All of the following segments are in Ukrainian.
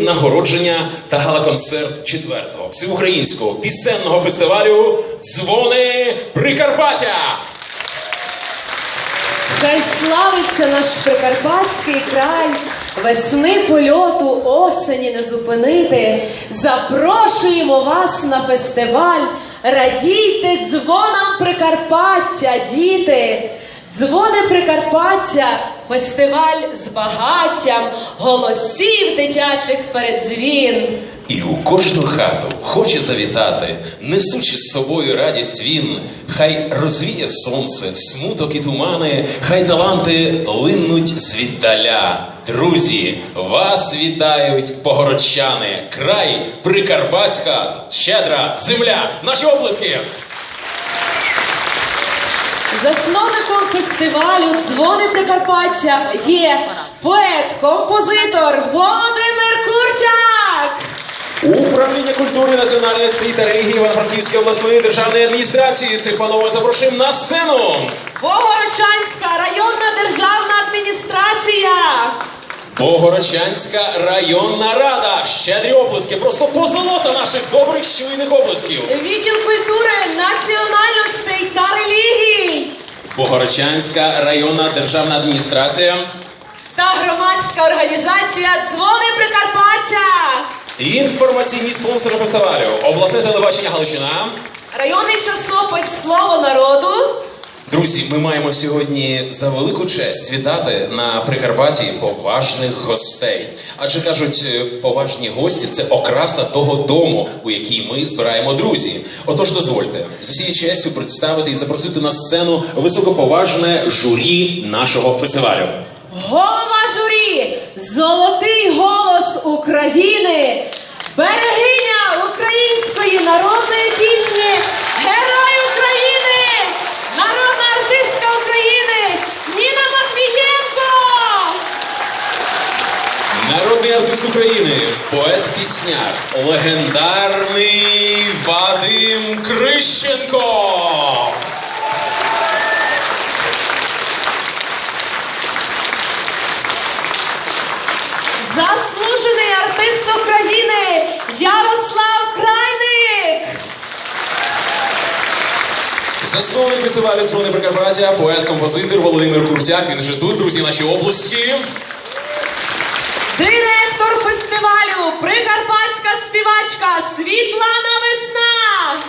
Нагородження та гала-концерт четвертого всеукраїнського пісенного фестивалю Дзвони Прикарпаття. Хай славиться наш прикарпатський край, весни польоту, осені не зупинити. Запрошуємо вас на фестиваль. Радійте дзвонам Прикарпаття, діти. Дзвони Прикарпаття, фестиваль з багаттям, голосів дитячих передзвін. І у кожну хату хоче завітати, несучи з собою радість він, хай розвіє сонце, смуток і тумани, хай таланти линуть звіддаля. Друзі, вас вітають погородчани, край Прикарпатська, щедра земля. Наші оплески! Засновником фестивалю Дзвони Прикарпаття є поет, композитор Володимир Куртяк. Управління культури, національності та релігії Івано-Франківської обласної державної адміністрації цих панове запрошуємо на сцену. Богородчанська районна державна адміністрація. Богородчанська районна рада. Щедрі оплески, просто позолота наших добрих щуйних оплесків. Відділ культури, національностей та релігій Богородчанська районна державна адміністрація. та громадська організація Дзвони Прикарпаття. Інформаційні спонсори фестивалю. Обласне телебачення Галичина. Районний часопис Слово народу. Друзі, ми маємо сьогодні за велику честь вітати на Прикарпатті поважних гостей. Адже кажуть, е, поважні гості це окраса того дому, у який ми збираємо друзі. Отож, дозвольте з усією честю представити і запросити на сцену високоповажне журі нашого фестивалю. Голова журі, золотий голос України, берегиня української народної пісні, герой України, народна артистка України Ніна Матвієнко. Народний артист України, поет-пісняр, легендарний Вадим Крищенко. Заслужений артист України Ярослав Крайник. Засновник фестивалю «Дзвони Прикарпаття, поет-композитор Володимир Куртяк. Він вже тут, друзі, наші області. Директор фестивалю Прикарпатська співачка Світлана Весна.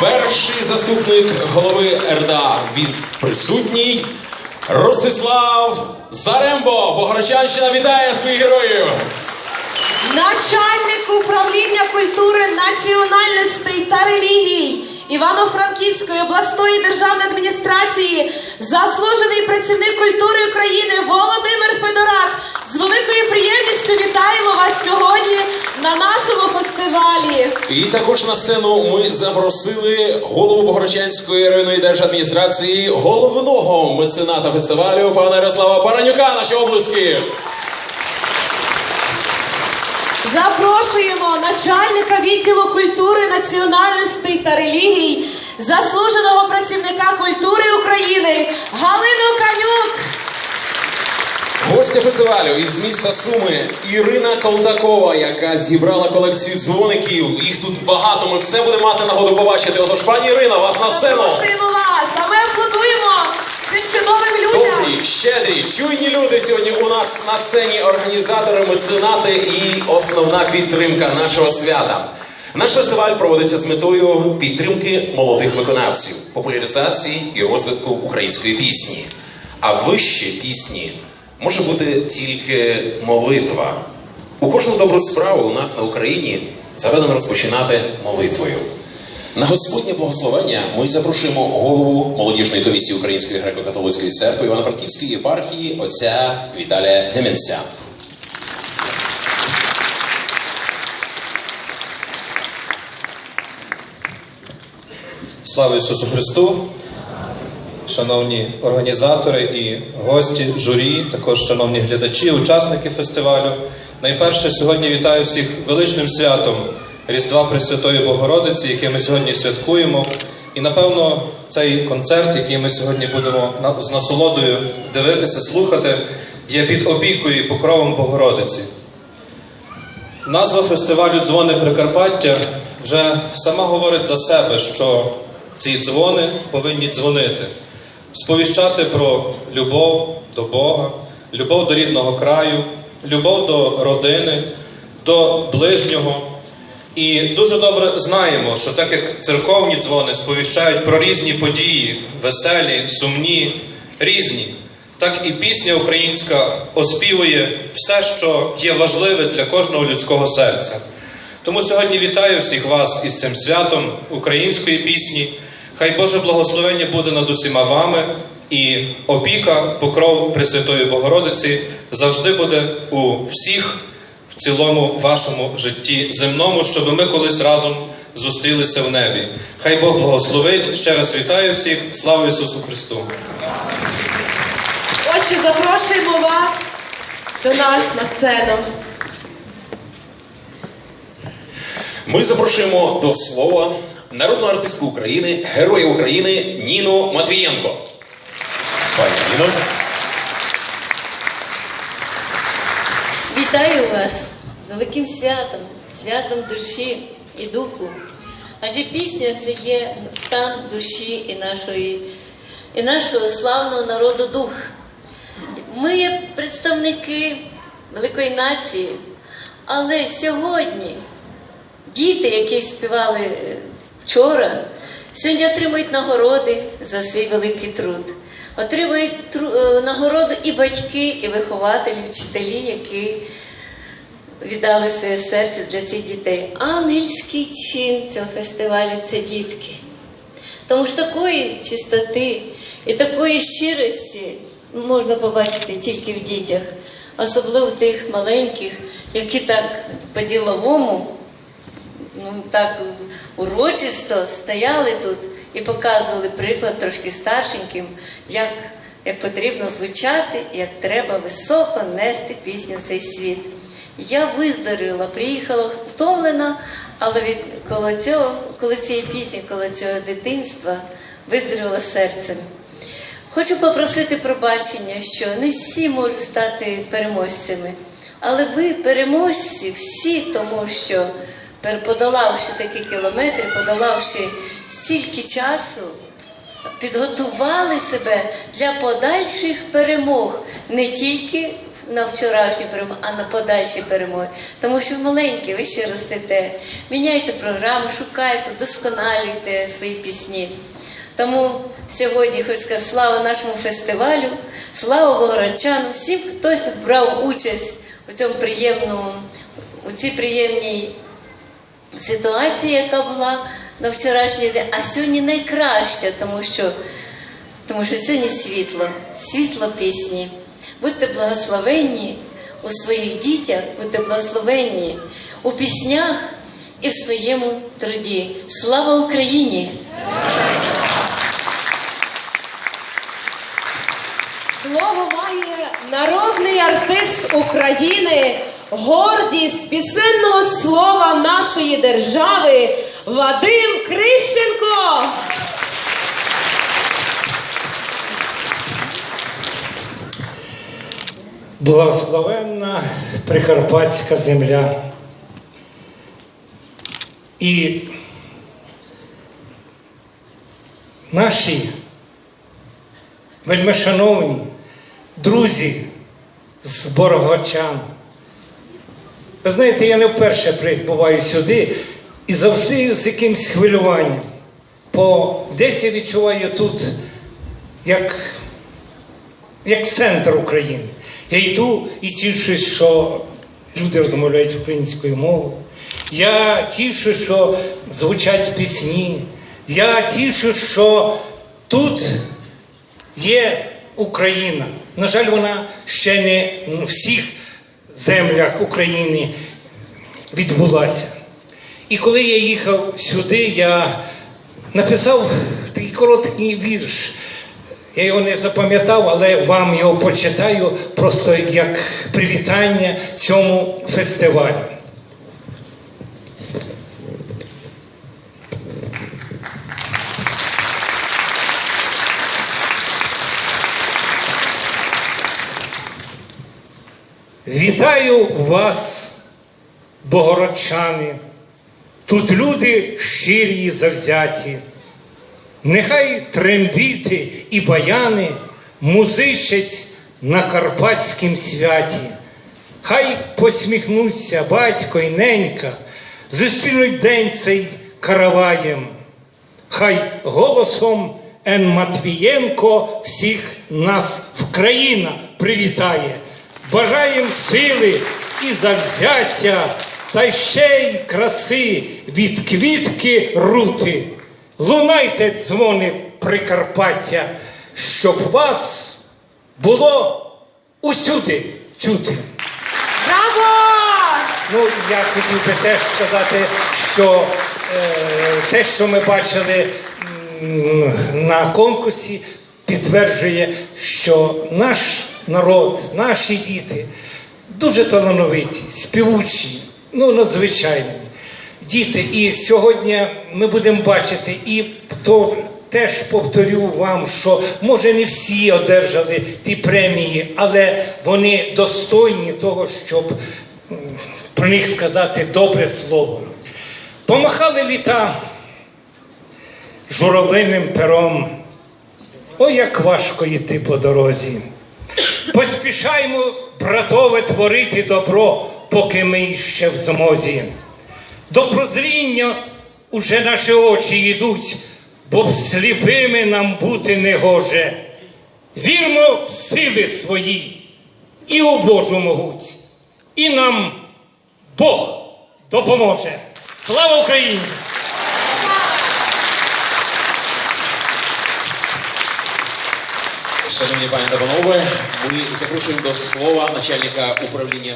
Перший заступник голови РДА. Він присутній. Ростислав Зарембо. Богородчанщина вітає своїх героїв. Начальник управління культури, національностей та релігій Івано-Франківської обласної державної адміністрації, заслужений працівник культури України Володимир Федорак. З великою приємністю вітаємо вас сьогодні на нашому фестивалі. І також на сцену ми запросили голову Богородчанської районної держадміністрації, головного мецената фестивалю пана Ярослава Паранюка. Наші облиски. Запрошуємо начальника відділу культури, національностей та релігій, заслуженого працівника культури України Галину Канюк. Гостя фестивалю із міста Суми Ірина Колтакова, яка зібрала колекцію дзвоників. Їх тут багато. Ми все будемо мати нагоду побачити. Отож, пані Ірина, вас на сцену. Запрошуємо вас, а ми аплодуємо цим чудовим людям. Добрі, щедрі, чуйні люди сьогодні у нас на сцені організатори, меценати і основна підтримка нашого свята. Наш фестиваль проводиться з метою підтримки молодих виконавців, популяризації і розвитку української пісні. А вище пісні може бути тільки молитва. У кожну добру справу у нас на Україні заведено розпочинати молитвою. На Господнє благословення ми запрошуємо голову молодіжної комісії Української греко-католицької церкви Івано-Франківської єпархії отця Віталія Деменця. Слава Ісусу Христу! Шановні організатори і гості, журі, також шановні глядачі, учасники фестивалю. Найперше сьогодні вітаю всіх величним святом Різдва Пресвятої Богородиці, яке ми сьогодні святкуємо. І напевно цей концерт, який ми сьогодні будемо з насолодою дивитися, слухати, є під опікою і покровом Богородиці. Назва фестивалю Дзвони Прикарпаття вже сама говорить за себе, що ці дзвони повинні дзвонити, сповіщати про любов до Бога, любов до рідного краю, любов до родини, до ближнього. І дуже добре знаємо, що так як церковні дзвони сповіщають про різні події, веселі, сумні, різні, так і пісня українська оспівує все, що є важливе для кожного людського серця. Тому сьогодні вітаю всіх вас із цим святом української пісні. Хай Боже благословення буде над усіма вами, і опіка, покров Пресвятої Богородиці завжди буде у всіх в цілому вашому житті земному, щоб ми колись разом зустрілися в небі. Хай Бог благословить. Ще раз вітаю всіх. Слава Ісусу Христу! Отже, запрошуємо вас до нас на сцену. Ми запрошуємо до слова народну артистку України, героя України Ніну Матвієнко. Пані Ніно. Вітаю вас з великим святом, святом душі і духу. Адже пісня це є стан душі і нашої, і нашого славного народу дух. Ми є представники великої нації, але сьогодні діти, які співали вчора, сьогодні отримують нагороди за свій великий труд. Отримують е, нагороду і батьки, і вихователі, вчителі, які віддали своє серце для цих дітей. Ангельський чин цього фестивалю це дітки. Тому що такої чистоти і такої щирості можна побачити тільки в дітях, особливо в тих маленьких, які так по-діловому, ну так урочисто стояли тут і показували приклад трошки старшеньким, як, потрібно звучати, як треба високо нести пісню в цей світ. Я виздоровіла, приїхала втомлена, але від коло цього, коли цієї пісні, коло цього дитинства, виздоровіла серцем. Хочу попросити пробачення, що не всі можуть стати переможцями, але ви переможці всі, тому що подолавши такі кілометри, подолавши стільки часу, підготували себе для подальших перемог, не тільки на вчорашні перемоги, а на подальші перемоги. Тому що маленькі, ви ще ростете. Міняйте програму, шукайте, досконалюйте свої пісні. Тому сьогодні хочу сказати слава нашому фестивалю, слава Богородчанам, всім, хтось брав участь у цьому приємному, у цій приємній ситуації, яка була на вчорашній день, а сьогодні найкраща, тому що, тому що сьогодні світло, світло пісні. Будьте благословенні у своїх дітях, будьте благословенні у піснях і в своєму труді. Слава Україні! Слово має народний артист України, гордість пісенного слова нашої держави Вадим Крищенко. Благословенна Прикарпатська земля. І наші вельмишановні друзі з Борогочан. Ви знаєте, я не вперше прибуваю сюди і завжди з якимсь хвилюванням. Бо десь я відчуваю тут, як як центр України. Я йду і тішусь, що люди розмовляють українською мовою. Я тішу, що звучать пісні. Я тішу, що тут є Україна. На жаль, вона ще не всіх землях України відбулася. І коли я їхав сюди, я написав такий короткий вірш. Я його не запам'ятав, але вам його почитаю просто як привітання цьому фестивалю. Вітаю вас, богородчани. Тут люди щирі і завзяті. Нехай трембіти і баяни музичать на карпатськім святі. Хай посміхнуться батько й ненька, зустрінуть день цей караваєм. Хай голосом Ен Матвієнко всіх нас Вкраїна привітає. Бажаєм сили і завзяття, та ще й краси від квітки рути. Лунайте дзвони Прикарпаття, щоб вас було усюди чути. Браво! Ну, я хотів би теж сказати, що е, те, що ми бачили м, на конкурсі, підтверджує, що наш народ, наші діти дуже талановиті, співучі, ну надзвичайні діти. І сьогодні ми будемо бачити і то. Теж повторю вам, що може не всі одержали ті премії, але вони достойні того, щоб про них сказати добре слово. Помахали літа журавлиним пером. Ой, як важко йти по дорозі. Поспішаймо, братове, творити добро, поки ми ще в змозі. До прозріння уже наші очі йдуть, бо сліпими нам бути не гоже. Вірмо в сили свої і у Божу могуть, і нам Бог допоможе. Слава Україні! Шановні пані та панове, ми запрошуємо до слова начальника управління